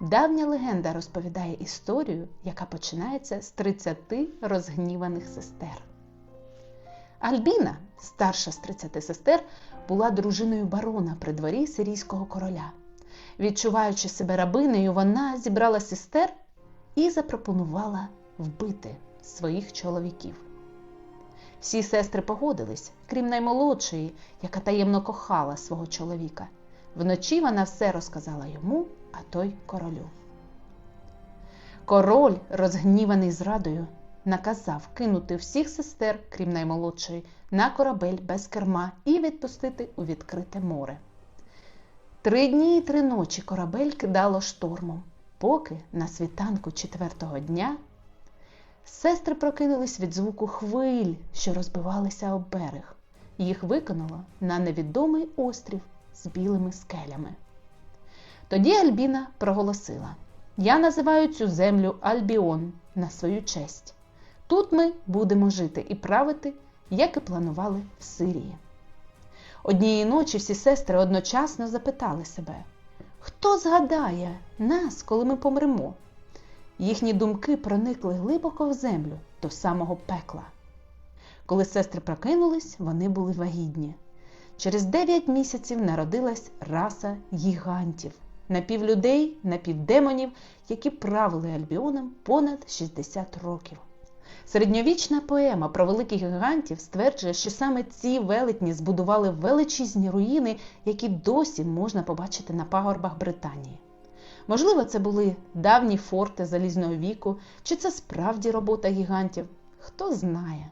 Давня легенда розповідає історію, яка починається з 30 розгніваних сестер. Альбіна, старша з 30 сестер, була дружиною барона при дворі сирійського короля. Відчуваючи себе рабинею, вона зібрала сестер і запропонувала вбити своїх чоловіків. Всі сестри погодились, крім наймолодшої, яка таємно кохала свого чоловіка. Вночі вона все розказала йому, а той королю. Король, розгніваний зрадою, наказав кинути всіх сестер, крім наймолодшої, на корабель без керма і відпустити у відкрите море. Три дні і три ночі корабель кидало штормом, поки на світанку четвертого дня сестри прокинулись від звуку хвиль, що розбивалися об берег. Їх викинуло на невідомий острів з білими скелями. Тоді Альбіна проголосила: Я називаю цю землю Альбіон на свою честь. Тут ми будемо жити і правити, як і планували в Сирії. Однієї ночі всі сестри одночасно запитали себе, хто згадає нас, коли ми помремо? Їхні думки проникли глибоко в землю до самого пекла. Коли сестри прокинулись, вони були вагітні. Через дев'ять місяців народилась раса гігантів, напівлюдей, напівдемонів, які правили Альбіоном понад 60 років. Середньовічна поема про великих гігантів стверджує, що саме ці велетні збудували величезні руїни, які досі можна побачити на пагорбах Британії. Можливо, це були давні форти залізного віку, чи це справді робота гігантів, хто знає.